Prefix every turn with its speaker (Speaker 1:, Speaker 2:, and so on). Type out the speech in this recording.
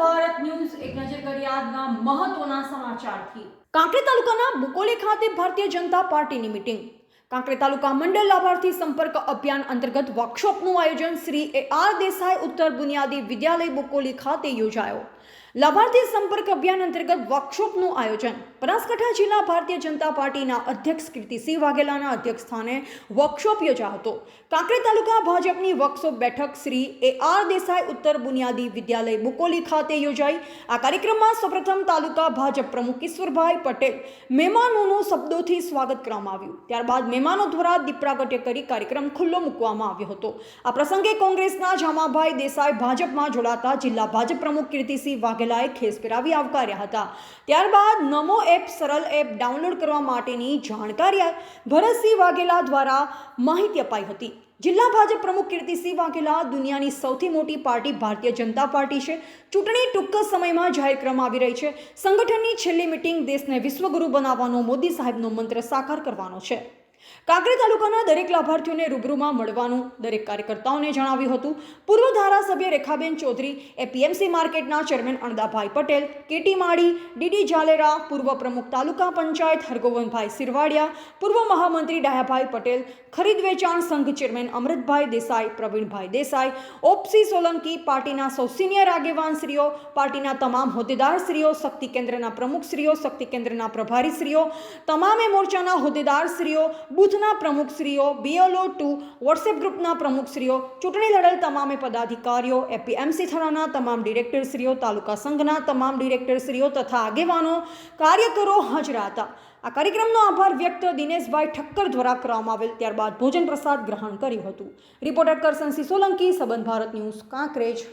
Speaker 1: Bharat news એક નજર કરી આજના મહત્વના સમાચારથી. કાંકરી તાલુકાના બુકોલી ખાતે ભારતીય જનતા પાર્ટીની મિટિંગ. કાંકરેજ તાલુકા મંડળ લાભાર્થી સંપર્ક અભિયાન અંતર્ગત વર્કશોપનું આયોજન શ્રી એ આર દેસાઈ ઉત્તર બુનિયાદી વિદ્યાલય બુકોલી ખાતે યોજાયો. લાભાર્થી સંપર્ક અભિયાન અંતર્ગત વર્કશોપનું આયોજન. બનાસકાંઠા જિલ્લા ભારતીય જનતા પાર્ટીના અધ્યક્ષ કીર્તિસિંહ વાઘેલાના અધ્યક્ષ સ્થાને વર્કશોપ યોજાયો હતો. કાંકરેજ તાલુકા ભાજપની વર્કશોપ બેઠક શ્રી એ આર દેસાઈ ઉત્તર બુનિયાદી વિદ્યાલય બુકોલી ખાતે યોજાઈ. આ કાર્યક્રમમાં સૌપ્રથમ તાલુકા ભાજપ પ્રમુખ ઈશ્વરભાઈ પટેલ, મહેમાનોનું શબ્દોથી સ્વાગત કરવામાં આવ્યું. ત્યારબાદ મહેમાનો દ્વારા દીપરાગટ્ય કરી કાર્યક્રમ ખુલ્લો મૂકવામાં આવ્યો હતો. આ પ્રસંગે કોંગ્રેસના જામાભાઈ દેસાઈ ભાજપમાં જોડાતા જિલ્લા ભાજપ પ્રમુખ કીર્તિસિંહ વાઘેલાએ ખેસ પહેરાવી આવકાર્યા હતા. ત્યારબાદ નમો એપ સરળ એપ ડાઉનલોડ કરવા માટેની જાણકારી ભરતસિંહ વાઘેલા દ્વારા માહિતી અપાઈ હતી. જિલ્લા ભાજપ પ્રમુખ કીર્તિસિંહ વાઘેલા દુનિયાની સૌથી મોટી પાર્ટી ભારતીય જનતા પાર્ટી છે. ચૂંટણી ટૂંક સમયમાં જાહેર કરવામાં આવી રહી છે. સંગઠનની છેલ્લી મિટિંગ દેશને વિશ્વગુરુ બનાવવાનો મોદી સાહેબનો મંત્ર સાકાર કરવાનો છે. કાંકરેજ તાલુકાના દરેક લાભાર્થીઓને રૂબરૂમાં મળવાનું દરેક કાર્યકર્તાઓને જણાવ્યું હતું. પૂર્વ ધારાસભ્ય Rekhaben Chaudhary, APMC માર્કેટના chairman Andabhai Patel, KT Mali, DD Zalera, પૂર્વ પ્રમુખ તાલુકા પંચાયત હરગોવનભાઈ સિરવાડિયા, પૂર્વ મહામંત્રી ડાયાભાઈ પટેલ, ખરીદ વેચાણ સંઘ ચેરમેન અમૃતભાઈ દેસાઈ, પ્રવીણભાઈ દેસાઈ, ઓપસી સોલંકી પાર્ટીના સૌ સિનિયર આગેવાનશ્રીઓ, પાર્ટીના તમામ હોદ્દેદારશ્રીઓ, શક્તિ કેન્દ્રના પ્રમુખશ્રીઓ, શક્તિ કેન્દ્રના પ્રભારીશ્રીઓ, તમામે મોરચાના હોદ્દેદારશ્રીઓ બૂથના પ્રમુખશ્રીઓ બીએલઓ ટુ વોટ્સએપ ગ્રુપના પ્રમુખશ્રીઓ ચૂંટણી લડેલ તમામે પદાધિકારીઓ, એપીએમસી થરાના તમામ ડિરેક્ટરશ્રીઓ તાલુકા સંઘના તમામ ડિરેક્ટરશ્રીઓ તથા આગેવાનો, કાર્યકરો હાજર હતા. આ કાર્યક્રમનો આભાર વ્યક્ત દિનેશભાઈ ઠક્કર દ્વારા કરવામાં આવેલ. ત્યારબાદ ભોજન પ્રસાદ ગ્રહણ કર્યું હતું. રિપોર્ટર કરસનસિંહ સોલંકી, સંબંધ ભારત ન્યૂઝ, કાંકરેજ.